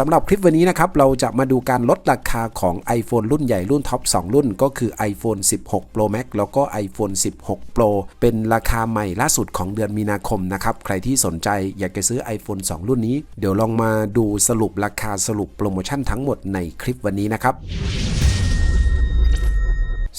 สำหรับคลิปวันนี้นะครับเราจะมาดูการลดราคาของ iPhone รุ่นใหญ่รุ่นท็อป 2 รุ่น ก็คือ iPhone 16 Pro Max แล้วก็ iPhone 16 Pro เป็นราคาใหม่ล่าสุดของเดือนมีนาคมนะครับ ใครที่สนใจอยากจะซื้อ iPhone 2 รุ่นนี้ เดี๋ยวลองมาดูสรุปราคาสรุปโปรโมชั่นทั้งหมดในคลิปวันนี้นะครับ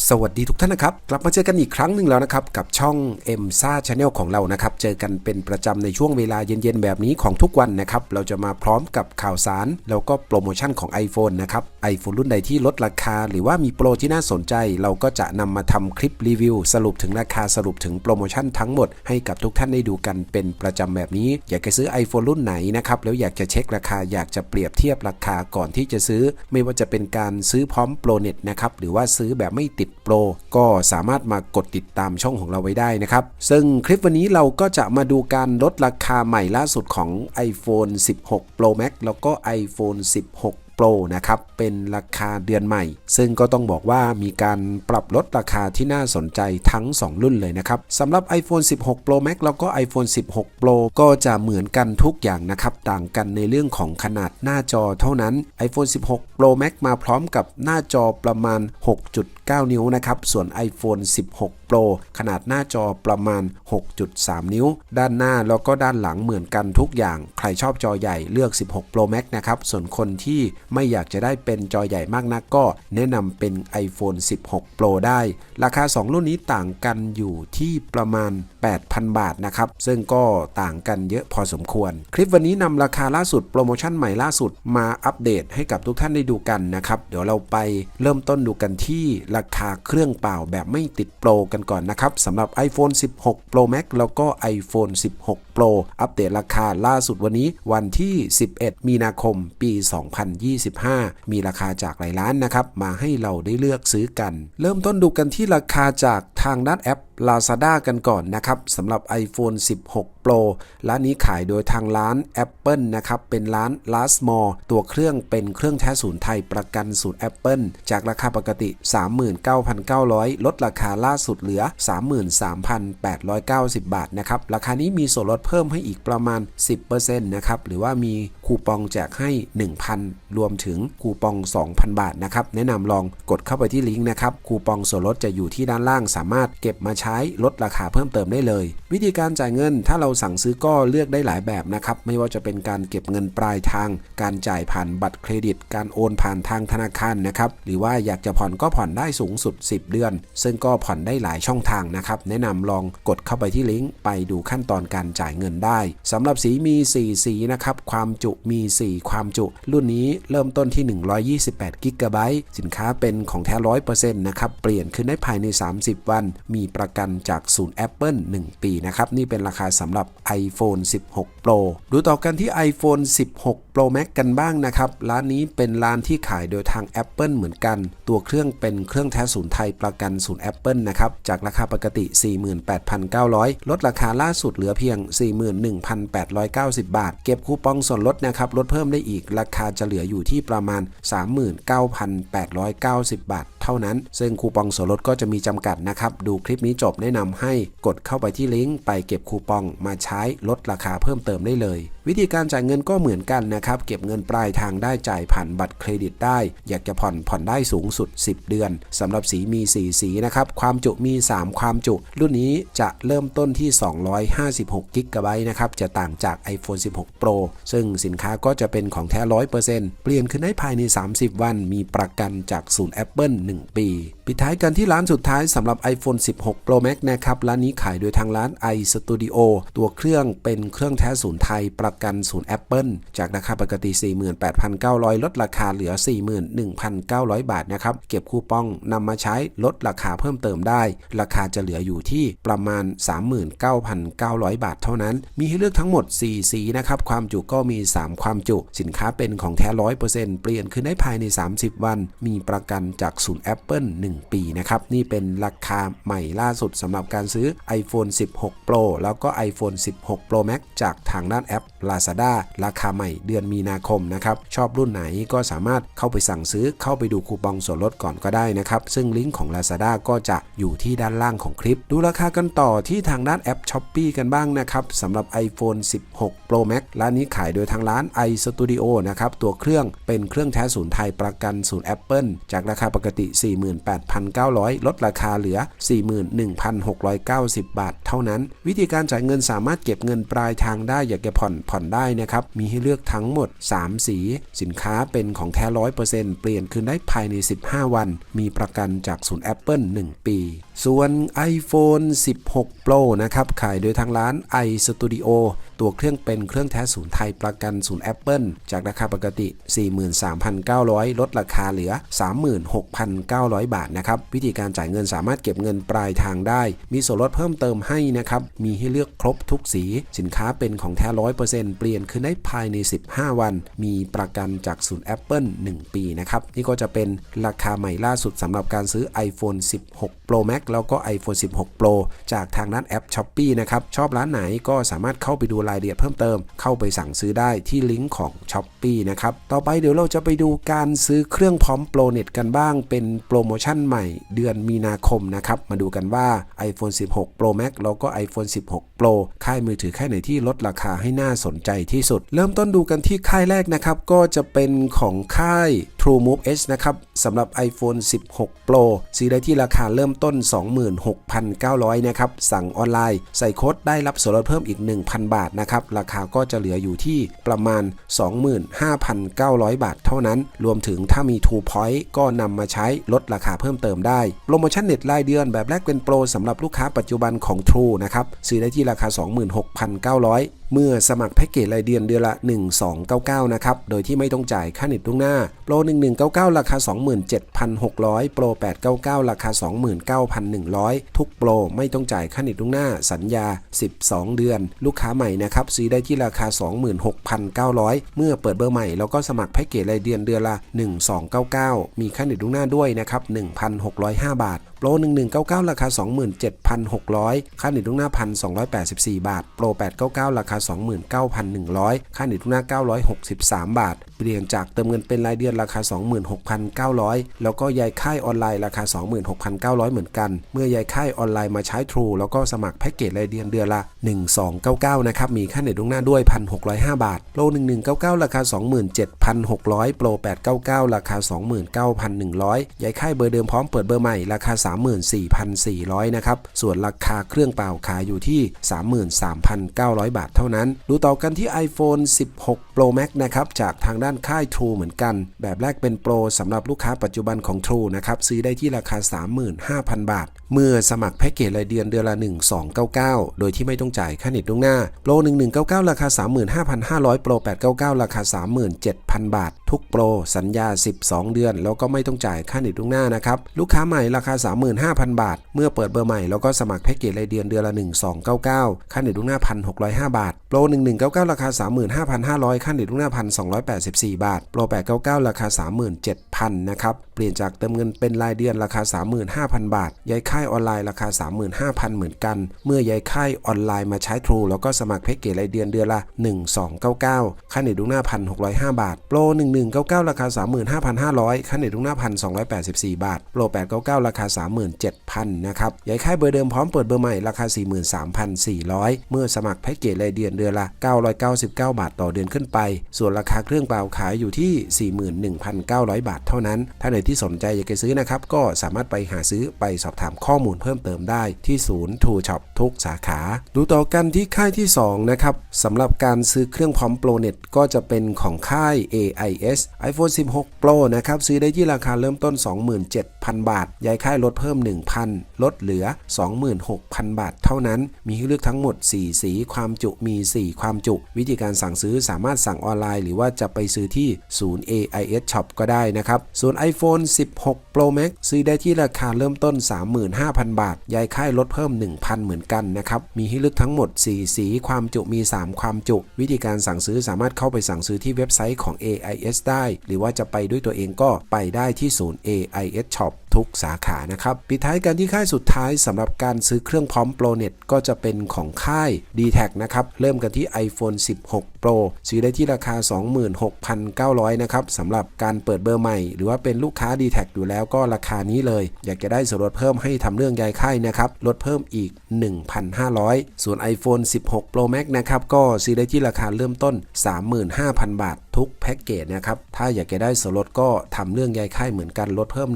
สวัสดีทุกท่านนะครับ กลับมาเจอกันอีกครั้งหนึ่งแล้วนะครับ กับช่อง m s a Channel ของเรานะครับ เจอกันเป็นประจำในช่วงเวลาเย็นๆ แบบนี้ของทุกวันนะครับ เราจะมาพร้อมกับข่าวสาร แล้วก็โปรโมชั่นของ iPhone นะครับ iPhone รุ่นใดที่ลดราคา หรือว่ามีโปรที่น่าสนใจ เราก็จะนำมาทำคลิปรีวิว สรุปถึงราคาสรุปถึงโปรโมชั่นทั้งหมดให้กับทุกท่านได้ดูกันเป็นประจำแบบนี้ อยากจะซื้อ iPhone รุ่นไหนนะครับแล้วอยากจะเช็คราคาอยากจะเปรียบเทียบราคาก่อนที่จะซื้อ ไม่ว่าจะเป็นการซื้อพร้อมโปรเน็ตนะครับหรือว่าซื้อแบบไม่ติด โปรก็สามารถมากดติดตามช่องของเราไว้ได้นะครับ ซึ่งคลิปวันนี้เราก็จะมาดูการลดราคาใหม่ล่าสุดของ iPhone 16 Pro Max แล้วก็ iPhone 16 Pro นะครับเป็นราคาเดือนใหม่ ซึ่งก็ต้องบอกว่ามีการปรับลดราคาที่น่าสนใจทั้ง 2 รุ่นเลยนะครับสำหรับ iPhone 16 Pro Max แล้วก็ iPhone 16 Pro ก็จะเหมือนกันทุกอย่างนะครับ ต่างกันในเรื่องของขนาดหน้าจอเท่านั้น iPhone 16 Pro Max มาพร้อมกับหน้าจอประมาณ 9 นิ้วนะครับ ส่วน iPhone 16 Pro ขนาดหน้าจอประมาณ 6.3 นิ้ว ด้านหน้าแล้วก็ด้านหลังเหมือนกันทุกอย่าง ใครชอบจอใหญ่เลือก 16 Pro Max นะครับ ส่วนคนที่ไม่อยากจะได้เป็นจอใหญ่มากนักก็แนะนำเป็น iPhone 16 Pro ได้ ราคา 2 รุ่นนี้ต่างกันอยู่ที่ประมาณ 8,000 บาทนะครับ ซึ่งก็ต่างกันเยอะพอสมควร คลิปวันนี้นำราคาล่าสุดโปรโมชั่นใหม่ล่าสุดมาอัปเดตให้กับทุกท่านได้ดูกันนะครับ เดี๋ยวเราไปเริ่มต้นดูกันที่ราราคาเครื่องเปล่าแบบไม่ติดโปรกันก่อนนะครับสำหรับ iPhone 16 Pro Max แล้วก็ iPhone 16 Pro อัปเดตราคาล่าสุดวันนี้วันที่ 11 มีนาคม ปี 2025 มีราคาจากหลายร้านนะครับ มาให้เราได้เลือกซื้อกัน เริ่มต้นดูกันที่ราคาจากทางด้านแอป Lazada กันก่อนนะครับสำหรับ iPhone 16 Pro ร้านนี้ขายโดยทางร้าน Apple นะครับ เป็นร้าน Last Mall ตัวเครื่องเป็นเครื่องแท้ศูนย์ไทยประกันศูนย์ Apple จากราคาปกติ 39,900 ลดราคาล่าสุดเหลือ 33,890 บาทนะครับ ราคานี้มีส่วนลดเพิ่มให้อีกประมาณ 10%นะครับหรือว่ามีคูปองแจกให้ 1,000 รวมถึงคูปอง 2,000 บาทนะครับแนะนำลองกดเข้าไปที่ลิงก์นะครับคูปองส่วนลดจะอยู่ที่ด้านล่าง สามารถเก็บมาใช้ลดราคาเพิ่มเติมได้เลย วิธีการจ่ายเงินถ้าเราสั่งซื้อก็เลือกได้หลายแบบนะครับไม่ว่าจะเป็นการเก็บเงินปลายทาง การจ่ายผ่านบัตรเครดิต การโอนผ่านทางธนาคารนะครับหรือว่าอยากจะผ่อนก็ผ่อนได้สูงสุด 10 เดือน ซึ่งก็ผ่อนได้หลายช่องทางนะครับแนะนำลองกดเข้าไปที่ลิงก์ไปดูขั้นตอนการจ่ายเงินได้สำหรับสีมี 4 สีนะครับ ความจุมี 4 ความจุ รุ่นนี้เริ่มต้นที่ 128กิกะไบต์สินค้าเป็นของแท้ร้อยเปอร์เซ็นต์นะครับ เปลี่ยนขึ้นได้ภายใน 30 วัน มีประกันจากศูนย์ Apple 1 ปีนะครับ นี่เป็นราคาสำหรับ iPhone 16 Pro ดูต่อกันที่ iPhone 16 Pro Max กันบ้างนะครับ ร้านนี้เป็นร้านที่ขายโดยทาง Apple เหมือนกัน ตัวเครื่องเป็นเครื่องแท้ศูนย์ไทยประกันศูนย์ Apple นะครับ จากราคาปกติ 48,900 ลดราคาล่าสุดเหลือเพียง41,890 บาท เก็บคูปองส่วนลดนะครับลดเพิ่มได้อีกราคาจะเหลืออยู่ที่ประมาณ 39,890 บาท ท่านั้น ซึ่งคูปองส่วนลดก็จะมีจำกัดนะครับ ดูคลิปนี้จบแนะนำให้กดเข้าไปที่ลิงก์ไปเก็บคูปองมาใช้ลดราคาเพิ่มเติมได้เลย วิธีการจ่ายเงินก็เหมือนกันนะครับ เก็บเงินปลายทางได้จ่ายผ่านบัตรเครดิตได้ อยากจะผ่อนผ่อนได้สูงสุด 10 เดือนสำหรับสีมี 4 สีนะครับ ความจุมี 3 ความจุ รุ่นนี้จะเริ่มต้นที่ 256กิกะไบต์นะครับ จะต่างจาก iPhone 16 Pro ซึ่งสินค้าก็จะเป็นของแท้ 100%เปลี่ยนขึ้นได้ภายใน 30 วัน มีประกันจากศูนย์ Apple 1ปี ปิดท้ายกันที่ร้านสุดท้ายสำหรับ iPhone 16 Pro Max นะครับ ร้านนี้ขายโดยทางร้าน iStudio ตัวเครื่องเป็นเครื่องแท้ศูนย์ไทยประกันศูนย์ Apple จากราคาปกติ 48,900 ลดราคาเหลือ 41,900 บาทนะครับ เก็บคูปองนำมาใช้ลดราคาเพิ่มเติมได้ ราคาจะเหลืออยู่ที่ประมาณ 39,900 บาทเท่านั้น มีให้เลือกทั้งหมด 4 สีนะครับ ความจุก็มี 3 ความจุ สินค้าเป็นของแท้ 100%เปลี่ยนคืนได้ภายใน 30 วัน มีประกันจากศูนย์ Apple 1 1 ปีนะครับ นี่เป็นราคาใหม่ล่าสุดสำหรับการซื้อ iPhone 16 Pro แล้วก็ iPhone 16 Pro Max จากทางด้านแอป Lazada ราคาใหม่เดือนมีนาคมนะครับ ชอบรุ่นไหนก็สามารถเข้าไปสั่งซื้อเข้าไปดูคูปองส่วนลดก่อนก็ได้นะครับ ซึ่งลิงก์ของ Lazada ก็จะอยู่ที่ด้านล่างของคลิป ดูราคากันต่อที่ทางด้านแอป s h อ p e e กันบ้างนะครับสำหรับ iPhone 16 Pro Max ร้านนี้ขายโดยทางร้าน iStudio นะครับตัวเครื่องเป็นเครื่องแท้ศูนย์ไทยประกันศูนย์ Apple จากราคาปกติ48,900 ลดราคาเหลือ 41,690 บาท เท่านั้น วิธีการจ่ายเงินสามารถเก็บเงินปลายทางได้อยากจะผ่อนผ่อนได้นะครับ มีให้เลือกทั้งหมด 3 สี สินค้าเป็นของแท้ 100%เปลี่ยนคืนได้ภายใน 15 วัน มีประกันจากศูนย์ Apple 1 ปี ส่วน iPhone 16 Pro นะครับ ขายโดยทางร้าน iStudio ตัวเครื่องเป็นเครื่องแท้ศูนย์ไทยประกันศูนย์ Apple จากราคาปกติ 43,900 ลดราคาเหลือ 36,900 บาทนะครับ วิธีการจ่ายเงินสามารถเก็บเงินปลายทางได้ มีส่วนลดเพิ่มเติมให้นะครับ มีให้เลือกครบทุกสี สินค้าเป็นของแท้ 100%เปลี่ยนคืนได้ภายใน 15 วัน มีประกันจากศูนย์ Apple 1 ปีนะครับ นี่ก็จะเป็นราคาใหม่ล่าสุดสำหรับการซื้อ iPhone 16 Pro Max แล้วก็ iPhone 16 Pro จากทางด้านแอป s h อ p e e นะครับชอบร้านไหนก็สามารถเข้าไปดูรายละเอียดเพิ่มเติม เข้าไปสั่งซื้อได้ที่ลิงก์ของ s h อ p e e นะครับต่อไปเดี๋ยวเราจะไปดูการซื้อเครื่องพร้อมโปรเน็ตกันบ้าง เป็นโปรโมชั่นใหม่เดือนมีนาคมนะครับมาดูกันว่า iPhone 16 Pro Max แล้วก็ iPhone 16 Pro ค่ายมือถือค่ายไหนที่ลดราคาให้น่าสนใจที่สุด เริ่มต้นดูกันที่ค่ายแรกนะครับก็จะเป็นของค่าย True Move H นะครับสำหรับ iPhone 16 Pro ซื้อได้ที่ราคาเริ่มต้น 26,900 นะครับ สั่งออนไลน์ ใส่โค้ดได้รับส่วนลดเพิ่มอีก 1,000 บาทนะครับ ราคาก็จะเหลืออยู่ที่ประมาณ 25,900 บาทเท่านั้น รวมถึงถ้ามี True Point ก็นำมาใช้ลดราคาเพิ่มเติมได้ โปรโมชั่นเน็ตรายเดือนแบบแรกเป็นโปรสำหรับลูกค้าปัจจุบันของ True นะครับ ซื้อได้ที่ราคา 26,900 เมื่อสมัครแพ็กเกจรายเดือนเดือนละ 1299 นะครับ โดยที่ไม่ต้องจ่ายค่าเน็ตล่วงหน้า โปร 1199 ราคา 27,600 โปร 899 ราคา 29,100 ทุกโปร ไม่ต้องจ่ายค่าเน็ตล่วงหน้า สัญญา 12 เดือน ลูกค้าใหม่นะครับ ซื้อได้ที่ราคา 26,900 เมื่อเปิดเบอร์ใหม่ แล้วก็สมัครแพ็กเกจรายเดือนเดือนละ 1299 มีค่าเน็ตล่วงหน้าด้วยนะครับ 1,605 บาท โปร 1199 ราคา 27,600 ค่าเน็ตล่วงหน้า 1,284 บาท โปร 899 ราคา 29,100 ค่าเน็ตล่วงหน้า 963 บาท เปลี่ยนจากเติมเงินเป็นรายเดือนราคา 26,900 แล้วก็ย้ายค่ายออนไลน์ราคา 26,900 เหมือนกัน เมื่อย้ายค่ายออนไลน์มาใช้ True แล้วก็สมัครแพ็กเกจรายเดือนเดือนละ 1299 นะครับ มีค่าเน็ตล่วงหน้าด้วย 1,605 บาท โปร 1199 ราคา 27,600 โปร 899 ราคา 29,100 ย้ายค่ายเบอร์เดิมพร้อมเปิดเบอร์ใหม่ราคา 34,400 นะครับ ส่วนราคาเครื่องเปล่าขายอยู่ที่ 33,900 บาทเท่านั้น ดูต่อกันที่ iPhone 16 Pro Max นะครับ จากทางด้านค่าย True เหมือนกัน แบบแรกเป็นโปรสำหรับลูกค้าปัจจุบันของ True นะครับ ซื้อได้ที่ราคา 35,000 บาท เมื่อสมัครแพ็กเกจรายเดือนเดือนละ 1299 โดยที่ไม่ต้องจ่ายค่าเน็ตล่วงหน้า โปร 1199 ราคา 35,500 โปร 899 ราคา 37,000 บาท ทุกโปร สัญญา 12 เดือน แล้วก็ไม่ต้องจ่ายค่าเน็ตล่วงหน้านะครับ ลูกค้าใหม่ราคา 35,000 บาท เมื่อเปิดเบอร์ใหม่แล้วก็สมัครแพ็กเกจรายเดือนเดือนละ 1299 ค่าเน็ตล่วงหน้า 1,605 บาท โปร 1199 ราคา 35,500 ค่าเน็ตล่วงหน้า14 บาท โปร 899 ราคา 37,000 นะครับ ปลี่ยนจากเติมเงินเป็นรายเดือนราคา 35,000 บาท ย้ายค่ายออนไลน์ราคา 35,000 เหมือนกัน เมื่อย้ายค่ายออนไลน์มาใช้ True แล้วก็สมัครแพ็กเกจรายเดือนเดือนละ 1299 ค่าเน็ตล่วงหน้า 1,605 บาท โปร 1199 ราคา 35,500 ค่าเน็ตล่วงหน้า 1,284 บาท โปร 899 ราคา 37,000 นะครับ ย้ายค่ายเบอร์เดิมพร้อมเปิดเบอร์ใหม่ราคา 43,400 เมื่อสมัครแพ็กเกจรายเดือนเดือนละ 999 บาท ต่อเดือนขึ้นไป ส่วนราคาเครื่องเปล่าขายอยู่ที่ 41,900 บาทเท่านั้นถ้าไหนที่สนใจอยากจะซื้อนะครับ ก็สามารถไปหาซื้อไปสอบถามข้อมูลเพิ่มเติมได้ที่ศูนย์ทูช็อปทุกสาขา ดูต่อกันที่ค่ายที่ 2 นะครับสำหรับการซื้อเครื่องพร้อมโปรเน็ตก็จะเป็นของค่าย AIS iPhone 16 Pro นะครับ ซื้อได้ที่ราคาเริ่มต้น 27,000 บาท ย้ายค่ายลดเพิ่ม 1,000 ลดเหลือ 26,000 บาท เท่านั้น มีให้เลือกทั้งหมด 4 สีความจุมี 4 ความจุ วิธีการสั่งซื้อสามารถสั่งออนไลน์ หรือว่าจะไปซื้อที่ศูนย์ AIS Shop ก็ได้นะครับส่วน iPhone 16 Pro Max ซื้อได้ที่ราคาเริ่มต้น 35,000 บาท ย้ายค่ายลดเพิ่ม 1,000 เหมือนกันนะครับ มีให้เลือกทั้งหมด 4 สี ความจุมี 3 ความจุ วิธีการสั่งซื้อสามารถเข้าไปสั่งซื้อที่เว็บไซต์ของ AIS ได้ หรือว่าจะไปด้วยตัวเองก็ไปได้ที่ศูนย์ AIS Shop ทุกสาขานะครับ ปิดท้ายกันที่ค่ายสุดท้ายสำหรับการซื้อเครื่องพร้อมโปรเน็ตก็จะเป็นของค่าย d t แทนะครับ เริ่มกันที่ iPhone 16 Pro ซื้อได้ที่ราคา 26,900 นะครับสำหรับการเปิดเบอร์ใหม่ หรือว่าเป็นลูกค้า d t แทอยู่แล้วก็ราคานี้เลย อยากจะได้ส่วนลดเพิ่มให้ทำเรื่องย้ายค่ายนะครับลดเพิ่มอีก 1,500 ส่วน iPhone 16 Pro Max นะครับก็ซื้อได้ที่ราคาเริ่มต้น 35,000 บาท ทุกแพ็กเกจนะครับ ถ้าอยากจะได้ส่วนลดก็ทำเรื่องยายค่ายเหมือนกันลดเพิ่ม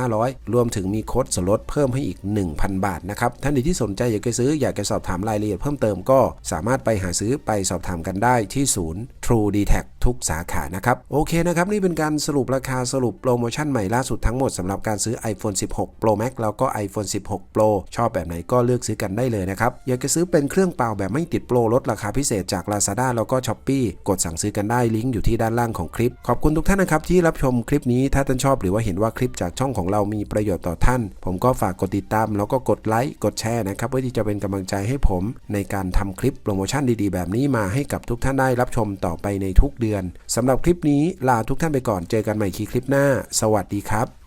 1,500 รวมถึงมีโค้ดส่วนลดเพิ่มให้อีก 1,000 บาทนะครับ ท่านใดที่สนใจอยากจะซื้ออยากจะสอบถามรายละเอียดเพิ่มเติมก็สามารถไปหาซื้อไปสอบถามกันได้ที่ศูนย์ True d t a c ทุกสาขานะครับโอเคนะครับนี่เป็นการสรุปราคาสรุปโปรโมชั่นใหม่ล่าสุดทั้งหมดสำหรับการซื้อ iPhone 16 Pro Max แล้วก็ iPhone 16 Pro ชอบแบบไหนก็เลือกซื้อกันได้เลยนะครับอยากจะซื้อเป็นเครื่องเปล่าแบบไม่ติดโปรลดราคาพิเศษจาก Lazada แล้วก็ Shopee กดสั่งซื้อกันได้ลิงก์อยู่ที่ด้านล่างของคลิป ขอบคุณทุกท่านนะครับที่รับชมคลิปนี้ถ้าท่านชอบหรือว่าเห็นว่าคลิปจากช่องของเรามีประโยชน์ต่อท่าน ผมก็ฝากกดติดตาม แล้วก็กดไลค์กดแชร์นะครับเพื่อที่จะเป็นกำลังใจให้ผม ในการทำคลิปโปรโมชั่นดีๆ แบบนี้มาให้กับทุกท่านได้รับชมต่อไปในทุกเดือนสำหรับคลิปนี้ลาทุกท่านไปก่อนเจอกันใหม่คลิปหน้า สวัสดีครับ